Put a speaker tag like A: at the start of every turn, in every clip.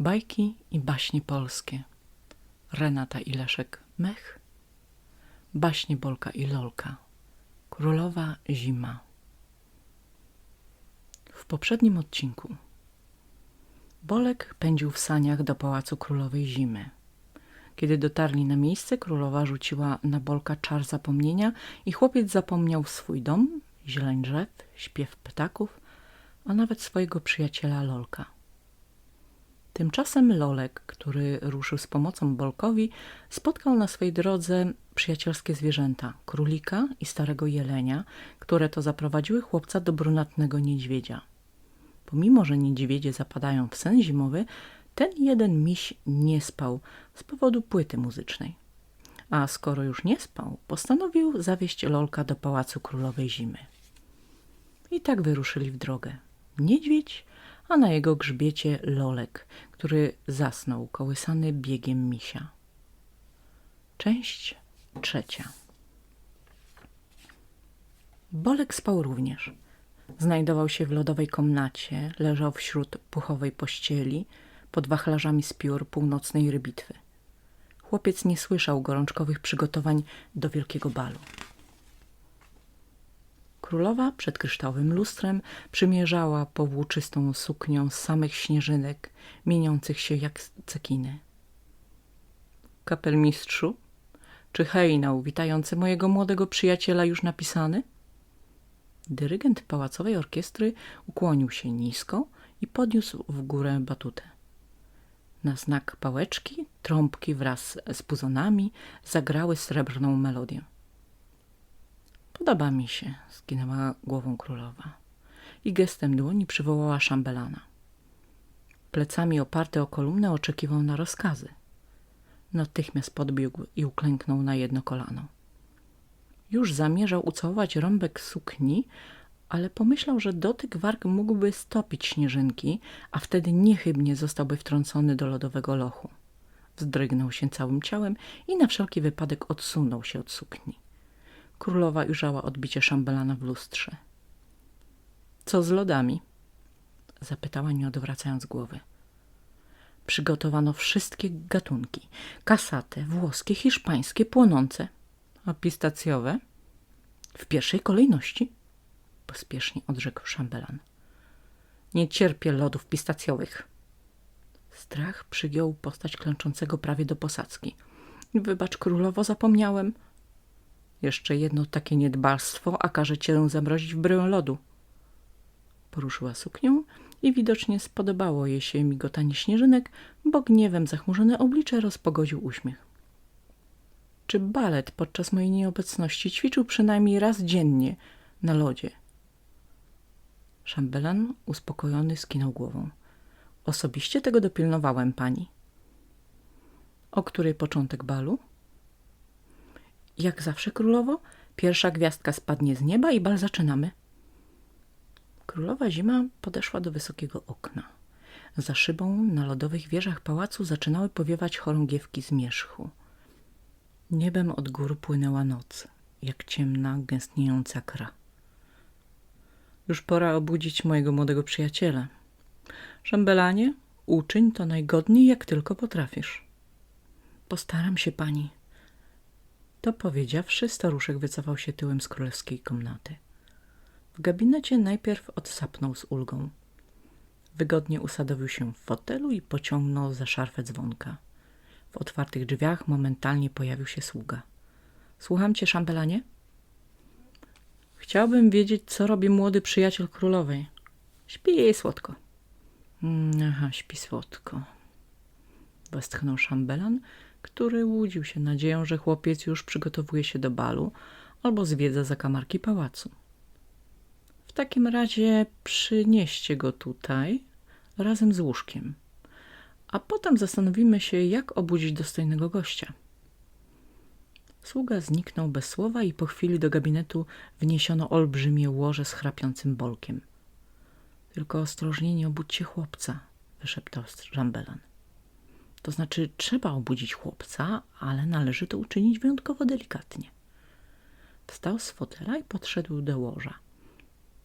A: Bajki i baśnie polskie. Renata i Leszek Mech. Baśnie Bolka i Lolka. Królowa Zima. W poprzednim odcinku Bolek pędził w saniach do pałacu królowej Zimy. Kiedy dotarli na miejsce, królowa rzuciła na Bolka czar zapomnienia i chłopiec zapomniał swój dom, zieleń drzew, śpiew ptaków, a nawet swojego przyjaciela Lolka. Tymczasem Lolek, który ruszył z pomocą Bolkowi, spotkał na swej drodze przyjacielskie zwierzęta, królika i starego jelenia, które to zaprowadziły chłopca do brunatnego niedźwiedzia. Pomimo, że niedźwiedzie zapadają w sen zimowy, ten jeden miś nie spał z powodu płyty muzycznej. A skoro już nie spał, postanowił zawieźć Lolka do pałacu królowej zimy. I tak wyruszyli w drogę. Niedźwiedź, a na jego grzbiecie Lolek, który zasnął kołysany biegiem misia. Część trzecia. Bolek spał również. Znajdował się w lodowej komnacie, leżał wśród puchowej pościeli, pod wachlarzami z piór północnej rybitwy. Chłopiec nie słyszał gorączkowych przygotowań do wielkiego balu. Królowa przed kryształowym lustrem przymierzała powłóczystą suknią z samych śnieżynek, mieniących się jak cekiny. Kapelmistrzu, czy hejnał witający mojego młodego przyjaciela już napisany? Dyrygent pałacowej orkiestry ukłonił się nisko i podniósł w górę batutę. Na znak pałeczki, trąbki wraz z puzonami zagrały srebrną melodię. Podoba mi się, skinęła głową królowa i gestem dłoni przywołała szambelana. Plecami oparty o kolumnę oczekiwał na rozkazy. Natychmiast podbiegł i uklęknął na jedno kolano. Już zamierzał ucałować rąbek sukni, ale pomyślał, że dotyk warg mógłby stopić śnieżynki, a wtedy niechybnie zostałby wtrącony do lodowego lochu. Wzdrygnął się całym ciałem i na wszelki wypadek odsunął się od sukni. Królowa ujrzała odbicie szambelana w lustrze. Co z lodami? Zapytała, nie odwracając głowy. Przygotowano wszystkie gatunki. Kasate, włoskie, hiszpańskie, płonące. A pistacjowe? W pierwszej kolejności pospiesznie odrzekł szambelan. Nie cierpię lodów pistacjowych. Strach przygiął postać klęczącego prawie do posadzki. Wybacz, królowo, zapomniałem. Jeszcze jedno takie niedbalstwo, a każe cię zamrozić w bryłę lodu. Poruszyła suknią i widocznie spodobało jej się migotanie śnieżynek, bo gniewem zachmurzone oblicze rozpogodził uśmiech. Czy balet podczas mojej nieobecności ćwiczył przynajmniej raz dziennie na lodzie? Szambelan uspokojony skinął głową. Osobiście tego dopilnowałem pani. O której początek balu? Jak zawsze, królowo, pierwsza gwiazdka spadnie z nieba i bal zaczynamy. Królowa zima podeszła do wysokiego okna. Za szybą na lodowych wieżach pałacu zaczynały powiewać chorągiewki z mierzchu. Niebem od gór płynęła noc, jak ciemna, gęstniejąca kra. Już pora obudzić mojego młodego przyjaciela. Szambelanie, uczyń to najgodniej, jak tylko potrafisz. Postaram się pani. To powiedziawszy, staruszek wycofał się tyłem z królewskiej komnaty. W gabinecie najpierw odsapnął z ulgą. Wygodnie usadowił się w fotelu i pociągnął za szarfę dzwonka. W otwartych drzwiach momentalnie pojawił się sługa. Słucham cię, szambelanie? Chciałbym wiedzieć, co robi młody przyjaciel królowej. Śpi jej słodko. Mm, aha, śpi słodko. Westchnął szambelan, który łudził się nadzieją, że chłopiec już przygotowuje się do balu albo zwiedza zakamarki pałacu. W takim razie przynieście go tutaj razem z łóżkiem, a potem zastanowimy się, jak obudzić dostojnego gościa. Sługa zniknął bez słowa i po chwili do gabinetu wniesiono olbrzymie łoże z chrapiącym bolkiem. Tylko ostrożnie nie obudźcie chłopca, wyszeptał Rambelan. To znaczy trzeba obudzić chłopca, ale należy to uczynić wyjątkowo delikatnie. Wstał z fotela i podszedł do łoża.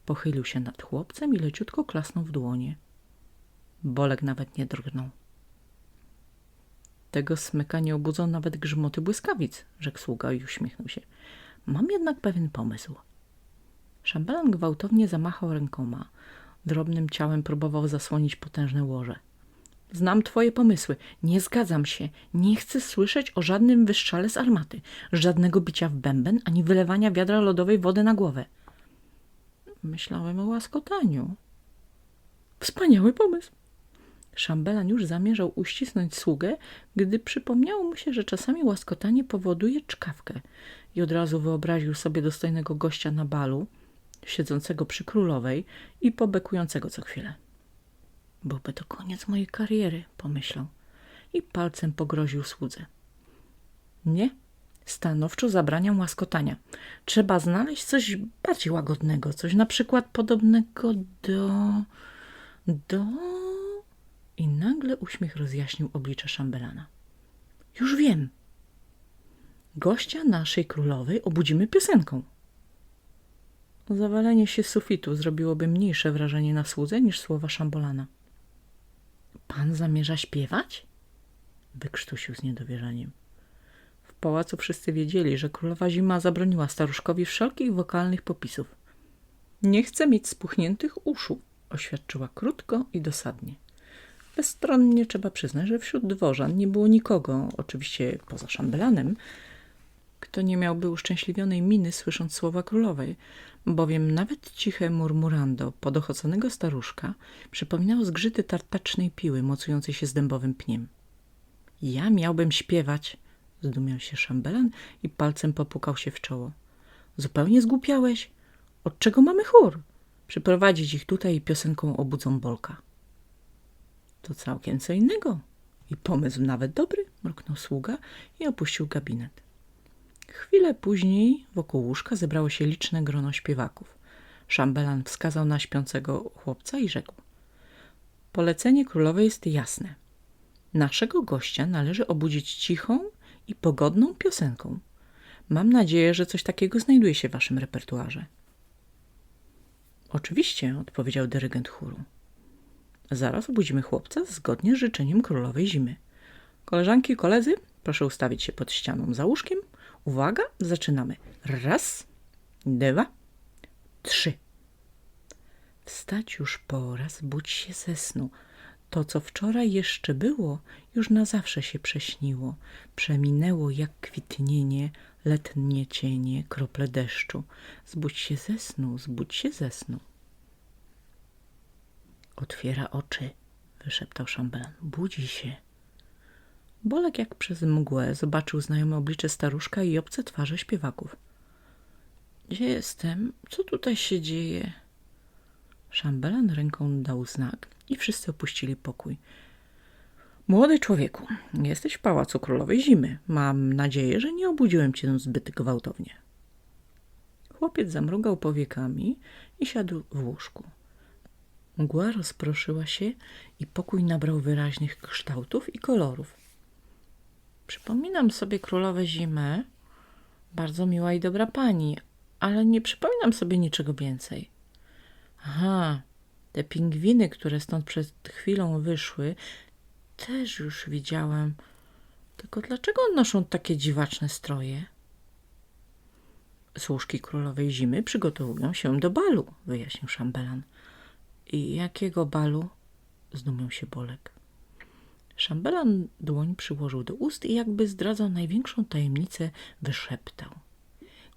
A: Pochylił się nad chłopcem i leciutko klasnął w dłonie. Bolek nawet nie drgnął. Tego smyka nie obudzą nawet grzmoty błyskawic, rzekł sługa i uśmiechnął się. Mam jednak pewien pomysł. Szambelan gwałtownie zamachał rękoma. Drobnym ciałem próbował zasłonić potężne łoże. Znam twoje pomysły. Nie zgadzam się. Nie chcę słyszeć o żadnym wystrzale z armaty, żadnego bicia w bęben, ani wylewania wiadra lodowej wody na głowę. Myślałem o łaskotaniu. Wspaniały pomysł. Szambelan już zamierzał uścisnąć sługę, gdy przypomniało mu się, że czasami łaskotanie powoduje czkawkę i od razu wyobraził sobie dostojnego gościa na balu, siedzącego przy królowej i pobekującego co chwilę. Byłby to koniec mojej kariery, pomyślał i palcem pogroził słudze. Nie, stanowczo zabraniam łaskotania. Trzeba znaleźć coś bardziej łagodnego, coś na przykład podobnego do... do... I nagle uśmiech rozjaśnił oblicze szambelana. Już wiem. Gościa naszej królowej obudzimy piosenką. Zawalenie się sufitu zrobiłoby mniejsze wrażenie na słudze niż słowa szambolana. Pan zamierza śpiewać? Wykrztusił z niedowierzaniem. W pałacu wszyscy wiedzieli, że królowa zima zabroniła staruszkowi wszelkich wokalnych popisów. Nie chcę mieć spuchniętych uszu, oświadczyła krótko i dosadnie. Bezstronnie trzeba przyznać, że wśród dworzan nie było nikogo, oczywiście poza szambelanem, kto nie miałby uszczęśliwionej miny słysząc słowa królowej, bowiem nawet ciche murmurando podochoconego staruszka przypominało zgrzyty tartacznej piły mocującej się z dębowym pniem. Ja miałbym śpiewać, zdumiał się szambelan i palcem popukał się w czoło. Zupełnie zgłupiałeś? Od czego mamy chór? Przyprowadzić ich tutaj i piosenką obudzą Bolka. To całkiem co innego. I pomysł nawet dobry, mruknął sługa i opuścił gabinet. Chwilę później wokół łóżka zebrało się liczne grono śpiewaków. Szambelan wskazał na śpiącego chłopca i rzekł. Polecenie królowej jest jasne. Naszego gościa należy obudzić cichą i pogodną piosenką. Mam nadzieję, że coś takiego znajduje się w waszym repertuarze. Oczywiście, odpowiedział dyrygent chóru. Zaraz obudzimy chłopca zgodnie z życzeniem królowej zimy. Koleżanki i koledzy, proszę ustawić się pod ścianą za łóżkiem. Uwaga, zaczynamy. Raz, dwa, trzy. Wstać już pora, zbudź się ze snu. To, co wczoraj jeszcze było, już na zawsze się prześniło. Przeminęło jak kwitnienie, letnie cienie, krople deszczu. Zbudź się ze snu, zbudź się ze snu. Otwiera oczy, wyszeptał szambelan. Budzi się. Bolek jak przez mgłę zobaczył znajome oblicze staruszka i obce twarze śpiewaków. Gdzie jestem? Co tutaj się dzieje? Szambelan ręką dał znak i wszyscy opuścili pokój. Młody człowieku, jesteś w pałacu królowej zimy. Mam nadzieję, że nie obudziłem cię zbyt gwałtownie. Chłopiec zamrugał powiekami i siadł w łóżku. Mgła rozproszyła się i pokój nabrał wyraźnych kształtów i kolorów. Przypominam sobie królowę zimę, bardzo miła i dobra pani, ale nie przypominam sobie niczego więcej. Aha, te pingwiny, które stąd przed chwilą wyszły, też już widziałem. Tylko dlaczego noszą takie dziwaczne stroje? Służki królowej zimy przygotowują się do balu, wyjaśnił szambelan. I jakiego balu? Zdumiał się Bolek. Szambelan dłoń przyłożył do ust i jakby zdradzał największą tajemnicę, wyszeptał.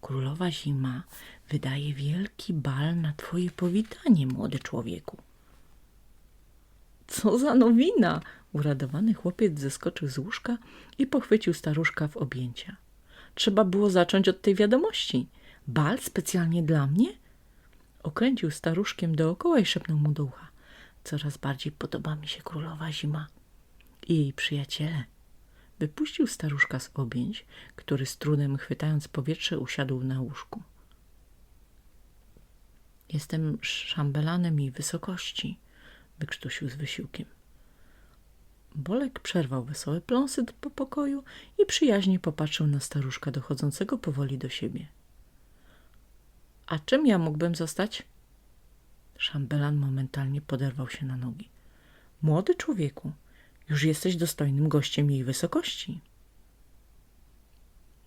A: Królowa zima wydaje wielki bal na twoje powitanie, młody człowieku. Co za nowina! Uradowany chłopiec zeskoczył z łóżka i pochwycił staruszka w objęcia. Trzeba było zacząć od tej wiadomości. Bal specjalnie dla mnie? Okręcił staruszkiem dookoła i szepnął mu do ucha. Coraz bardziej podoba mi się królowa zima i jej przyjaciele. Wypuścił staruszka z objęć, który z trudem chwytając powietrze usiadł na łóżku. Jestem szambelanem jej wysokości, wykrztusił z wysiłkiem. Bolek przerwał wesołe pląsy po pokoju i przyjaźnie popatrzył na staruszka dochodzącego powoli do siebie. A czym ja mógłbym zostać? Szambelan momentalnie poderwał się na nogi. Młody człowieku, Już jesteś dostojnym gościem jej wysokości.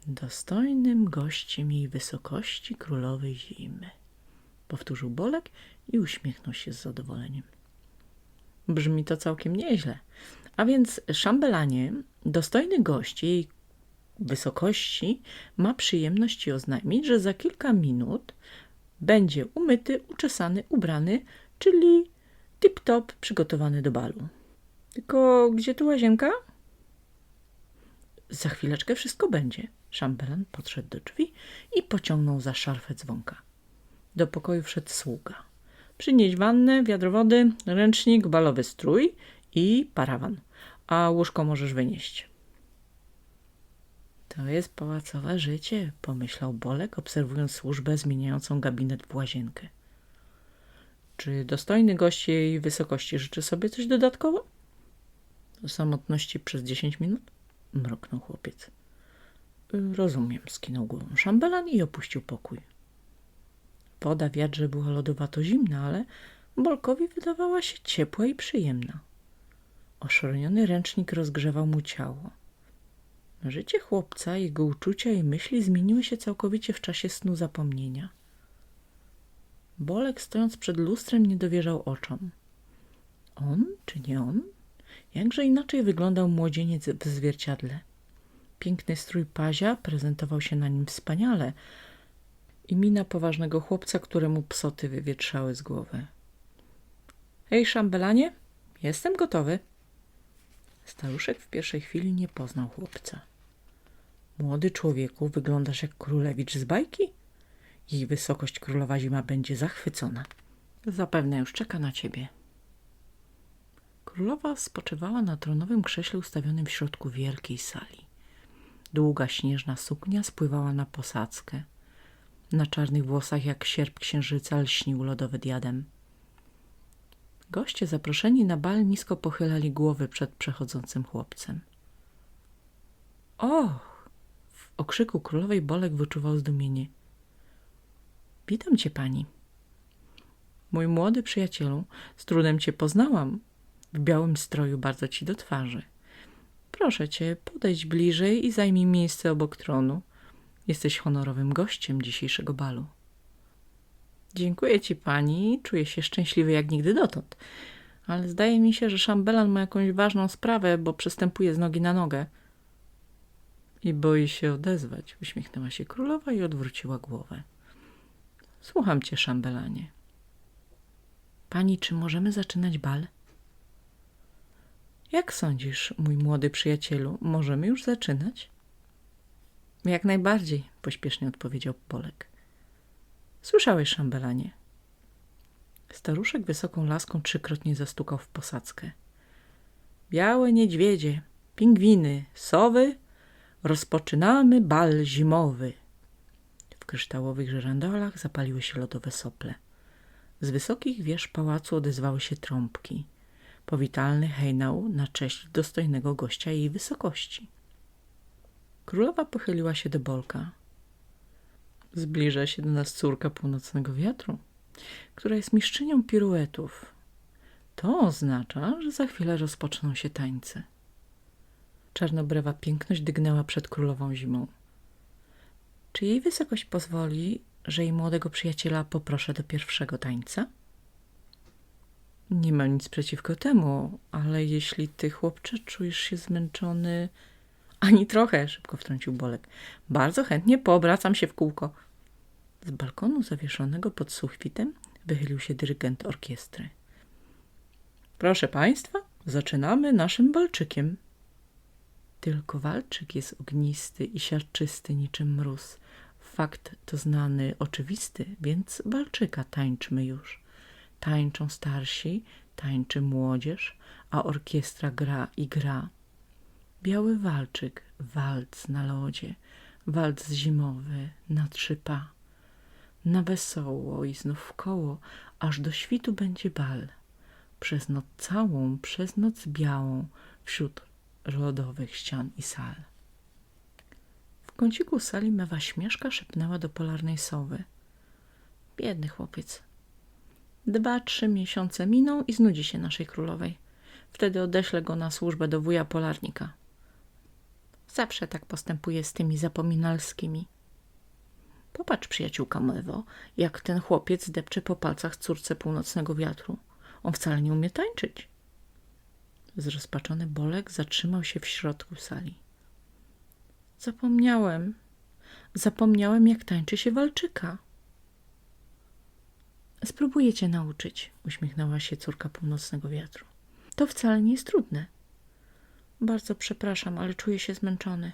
A: Dostojnym gościem jej wysokości królowej zimy. Powtórzył Bolek i uśmiechnął się z zadowoleniem. Brzmi to całkiem nieźle. A więc szambelanie, dostojny gość jej wysokości, ma przyjemność ci oznajmić, że za kilka minut będzie umyty, uczesany, ubrany, czyli tip-top przygotowany do balu. Tylko gdzie tu łazienka? Za chwileczkę wszystko będzie. Szambelan podszedł do drzwi i pociągnął za szarfę dzwonka. Do pokoju wszedł sługa. Przynieś wannę, wiadro wody, ręcznik, balowy strój i parawan, a łóżko możesz wynieść. To jest pałacowe życie, pomyślał Bolek, obserwując służbę zmieniającą gabinet w łazienkę. Czy dostojny gość jej wysokości życzy sobie coś dodatkowo? Samotności przez dziesięć minut? Mroknął chłopiec. Rozumiem, skinął głową szambelan i opuścił pokój. Woda w wiadrze była lodowato zimna, ale Bolkowi wydawała się ciepła i przyjemna. Oszroniony ręcznik rozgrzewał mu ciało. Życie chłopca, jego uczucia i myśli zmieniły się całkowicie w czasie snu zapomnienia. Bolek, stojąc przed lustrem, nie dowierzał oczom. On czy nie on? Jakże inaczej wyglądał młodzieniec w zwierciadle. Piękny strój pazia prezentował się na nim wspaniale i mina poważnego chłopca, któremu psoty wywietrzały z głowy. Hej, szambelanie, jestem gotowy. Staruszek w pierwszej chwili nie poznał chłopca. Młody człowieku, wyglądasz jak królewicz z bajki? Jej wysokość królowa zima będzie zachwycona. Zapewne już czeka na ciebie. Królowa spoczywała na tronowym krześle ustawionym w środku wielkiej sali. Długa śnieżna suknia spływała na posadzkę. Na czarnych włosach jak sierp księżyca lśnił lodowy diadem. Goście zaproszeni na bal nisko pochylali głowy przed przechodzącym chłopcem. Och! W okrzyku królowej Bolek wyczuwał zdumienie. Witam cię, pani. Mój młody przyjacielu, z trudem cię poznałam. W białym stroju bardzo ci do twarzy. Proszę cię, podejdź bliżej i zajmij miejsce obok tronu. Jesteś honorowym gościem dzisiejszego balu. Dziękuję ci pani, czuję się szczęśliwy jak nigdy dotąd. Ale zdaje mi się, że szambelan ma jakąś ważną sprawę, bo przystępuje z nogi na nogę. I boi się odezwać, uśmiechnęła się królowa i odwróciła głowę. Słucham cię, szambelanie. Pani, czy możemy zaczynać bal? Jak sądzisz, mój młody przyjacielu, możemy już zaczynać? Jak najbardziej, pośpiesznie odpowiedział Polek. Słyszałeś, szambelanie. Staruszek wysoką laską trzykrotnie zastukał w posadzkę. Białe niedźwiedzie, pingwiny, sowy, rozpoczynamy bal zimowy. W kryształowych żerandolach zapaliły się lodowe sople. Z wysokich wież pałacu odezwały się trąbki. Powitalny hejnał na cześć dostojnego gościa jej wysokości. Królowa pochyliła się do Bolka. Zbliża się do nas córka północnego wiatru, która jest mistrzynią piruetów. To oznacza, że za chwilę rozpoczną się tańce. Czarnobrewa piękność dygnęła przed królową zimą. Czy jej wysokość pozwoli, że jej młodego przyjaciela poproszę do pierwszego tańca? Nie mam nic przeciwko temu, ale jeśli ty, chłopcze, czujesz się zmęczony... Ani trochę, szybko wtrącił Bolek. Bardzo chętnie poobracam się w kółko. Z balkonu zawieszonego pod suchwitem wychylił się dyrygent orkiestry. Proszę państwa, zaczynamy naszym walczykiem. Tylko walczyk jest ognisty i siarczysty niczym mróz. Fakt to znany, oczywisty, więc walczyka tańczmy już. Tańczą starsi, tańczy młodzież, a orkiestra gra i gra. Biały walczyk, walc na lodzie, walc zimowy na trzy pa. Na wesoło i znów w koło, aż do świtu będzie bal. Przez noc całą, przez noc białą, wśród lodowych ścian i sal. W kąciku sali mewa śmieszka szepnęła do polarnej sowy. Biedny chłopiec. Dwa, trzy miesiące miną i znudzi się naszej królowej. Wtedy odeślę go na służbę do wuja polarnika. Zawsze tak postępuje z tymi zapominalskimi. Popatrz, przyjaciółka Mewo, jak ten chłopiec depcze po palcach córce północnego wiatru. On wcale nie umie tańczyć. Zrozpaczony Bolek zatrzymał się w środku sali. Zapomniałem. Zapomniałem, jak tańczy się walczyka. Spróbuję cię nauczyć, uśmiechnęła się córka północnego wiatru. To wcale nie jest trudne. Bardzo przepraszam, ale czuję się zmęczony.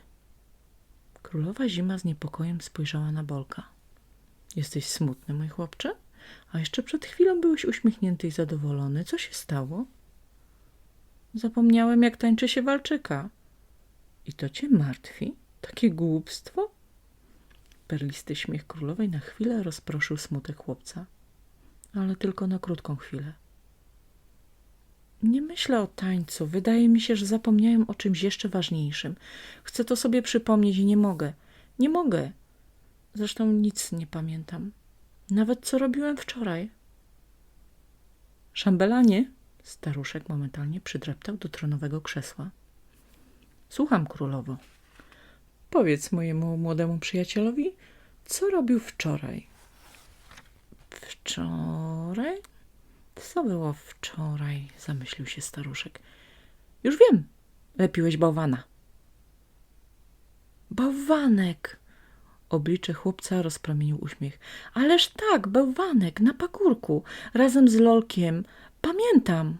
A: Królowa Zima z niepokojem spojrzała na Bolka. Jesteś smutny, mój chłopcze? A jeszcze przed chwilą byłeś uśmiechnięty i zadowolony. Co się stało? Zapomniałem, jak tańczy się walczyka. I to cię martwi? Takie głupstwo? Perlisty śmiech królowej na chwilę rozproszył smutek chłopca, ale tylko na krótką chwilę. Nie myślę o tańcu. Wydaje mi się, że zapomniałem o czymś jeszcze ważniejszym. Chcę to sobie przypomnieć i nie mogę. Nie mogę. Zresztą nic nie pamiętam. Nawet co robiłem wczoraj. Szambelanie? Staruszek momentalnie przydreptał do tronowego krzesła. Słucham, królowo. Powiedz mojemu młodemu przyjacielowi, co robił wczoraj. Wczoraj? Co było wczoraj? Zamyślił się staruszek. Już wiem. Lepiłeś bałwana. Bałwanek! Oblicze chłopca rozpromienił uśmiech. Ależ tak, bałwanek, na pagórku, razem z Lolkiem. Pamiętam.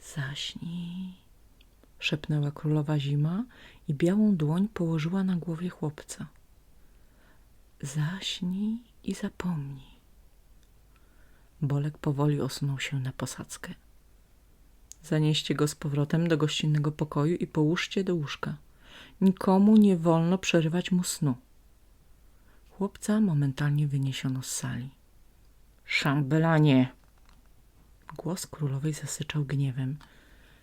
A: Zaśnij, szepnęła królowa zima i białą dłoń położyła na głowie chłopca. Zaśnij i zapomnij. Bolek powoli osunął się na posadzkę. Zanieście go z powrotem do gościnnego pokoju i połóżcie do łóżka. Nikomu nie wolno przerywać mu snu. Chłopca momentalnie wyniesiono z sali. Szambelanie! Głos królowej zasyczał gniewem.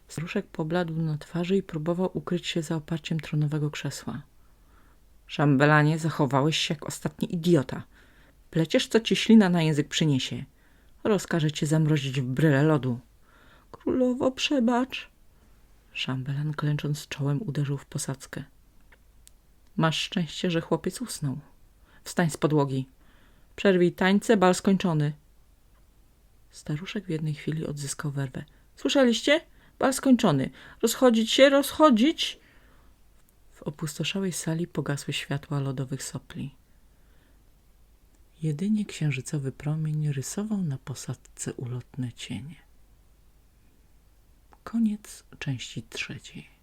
A: Staruszek pobladł na twarzy i próbował ukryć się za oparciem tronowego krzesła. Szambelanie, zachowałeś się jak ostatni idiota. Pleciesz, co ci ślina na język przyniesie. Rozkażę cię zamrozić w bryle lodu. Królowo, przebacz. Szambelan klęcząc czołem uderzył w posadzkę. Masz szczęście, że chłopiec usnął. Wstań z podłogi. Przerwij tańce, bal skończony. Staruszek w jednej chwili odzyskał werwę. Słyszeliście? Bal skończony. Rozchodzić się, rozchodzić. W opustoszałej sali pogasły światła lodowych sopli. Jedynie księżycowy promień rysował na posadzce ulotne cienie. Koniec części trzeciej.